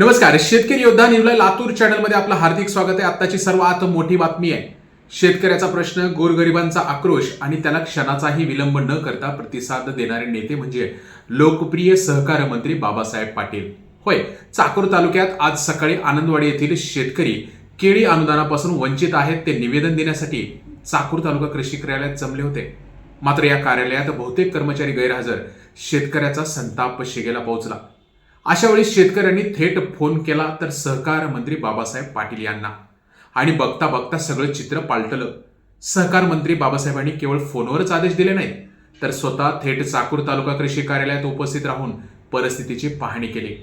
नमस्कार शेतकरी योद्धा न्यूजला लातूर चॅनलमध्ये आपलं हार्दिक स्वागत आहे. आत्ताची सर्वात मोठी बातमी आहे. शेतकऱ्याचा प्रश्न गोरगरिबांचा आक्रोश आणि त्याला क्षणाचाही विलंब न करता प्रतिसाद देणारे नेते म्हणजे लोकप्रिय सहकार मंत्री बाबासाहेब पाटील. होय चाकूर तालुक्यात आज सकाळी आनंदवाडी येथील शेतकरी केळी अनुदानापासून वंचित आहेत ते निवेदन देण्यासाठी चाकूर तालुका कृषी कार्यालयात जमले होते. मात्र या कार्यालयात बहुतेक कर्मचारी गैरहजर. शेतकऱ्याचा संताप शिगेला पोहोचला. अशा वेळी शेतकऱ्यांनी थेट फोन केला तर सहकार मंत्री बाबासाहेब पाटील यांना. आणि बघता बघता सगळं चित्र पालटलं. सहकार मंत्री बाबासाहेबांनी केवळ फोनवरच आदेश दिले नाहीत तर स्वतः थेट चाकूर तालुका कृषी कार्यालयात उपस्थित राहून परिस्थितीची पाहणी केली.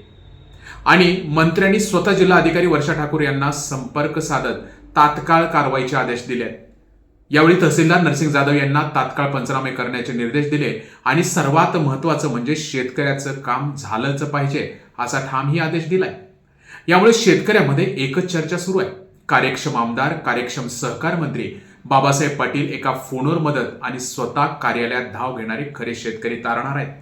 आणि मंत्र्यांनी स्वतः जिल्हाधिकारी वर्षा ठाकूर यांना संपर्क साधत तात्काळ कारवाईचे आदेश दिले. यावेळी तहसीलदार नरसिंग जाधव यांना तात्काळ पंचनामे करण्याचे निर्देश दिले आणि सर्वात महत्वाचं म्हणजे शेतकऱ्याचं काम झालंच पाहिजे असा ठामही आदेश दिलाय. यामुळे शेतकऱ्यामध्ये एकच चर्चा सुरू आहे. कार्यक्षम आमदार कार्यक्षम सहकार मंत्री बाबासाहेब पाटील एका फोनवर मदत आणि स्वतः कार्यालयात धाव घेणारे खरे शेतकरी तारणार आहेत.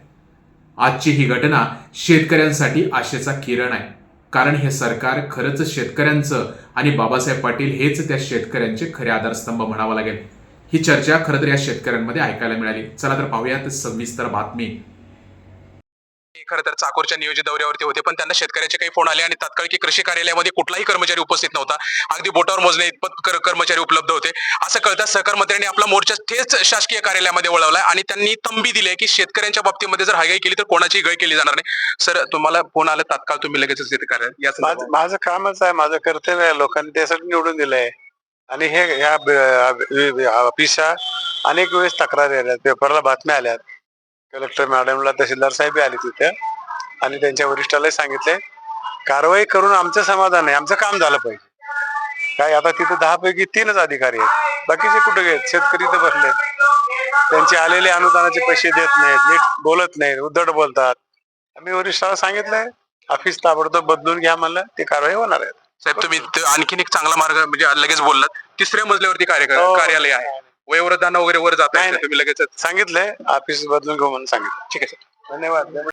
आजची ही घटना शेतकऱ्यांसाठी आशेचा किरण आहे. कारण हे सरकार खरंच शेतकऱ्यांचं आणि बाबासाहेब पाटील हेच त्या शेतकऱ्यांचे खरे आधारस्तंभ म्हणावं लागेल. ही चर्चा खरं तर या शेतकऱ्यांमध्ये ऐकायला मिळाली. चला तर पाहूयात सविस्तर बातमी. खरं तर चाकोरच्या नियोजित दौऱ्यावरती होते पण त्यांना शेतकऱ्याचे काही फोन आले आणि तात्काळ की कृषी कार्यालयामध्ये कुठलाही कर्मचारी उपस्थित नव्हता अगदी बोटावर मोजणे इतपत कर- कर्मचारी उपलब्ध होते असं कळता सहकार मंत्र्यांनी आपला मोर्चा थेट शासकीय कार्यालयामध्ये वळवलाय आणि त्यांनी तंबी दिली आहे की शेतकऱ्यांच्या बाबतीमध्ये जर हायगाई केली तर कोणाची गय केली जाणार नाही सर तुम्हाला फोन आला तात्काळ तुम्ही कार्यालय या माझं माझं कामच आहे माझं कर्तव्य आहे लोकांनी त्यासाठी निवडून दिलंय आणि हे ह्या ऑफिसच्या अनेक वेळेस तक्रारी आल्यात पेपरला बातम्या आल्यात कलेक्टर मॅडमला तहसीलदार साहेब आले तिथे आणि त्यांच्या वरिष्ठालाही सांगितले कारवाई करून आमचं समाधान आहे आमचं काम झालं पाहिजे. काय आता तिथे दहा पैकी तीनच अधिकारी आहेत बाकीचे कुठे गेले? शेतकरी तर बसले. त्यांचे आलेले अनुदानाचे पैसे देत नाहीत नीट बोलत नाहीत उद्धट बोलतात. आम्ही वरिष्ठाला सांगितलंय ऑफिस ताबडतोब बदलून घ्या म्हणलं ते कारवाई होणार आहे. साहेब तुम्ही आणखीन एक चांगला मार्ग म्हणजे लगेच बोललात. तिसऱ्या मजल्यावरती कार्य हो. कार्यालय आहे. वयोवृद्धांना वगैरे वर जात नाही, तुम्ही लगेच सांगितलंय ऑफिस बदलून घेऊ म्हणून सांगितलं. ठीक आहे सर धन्यवाद.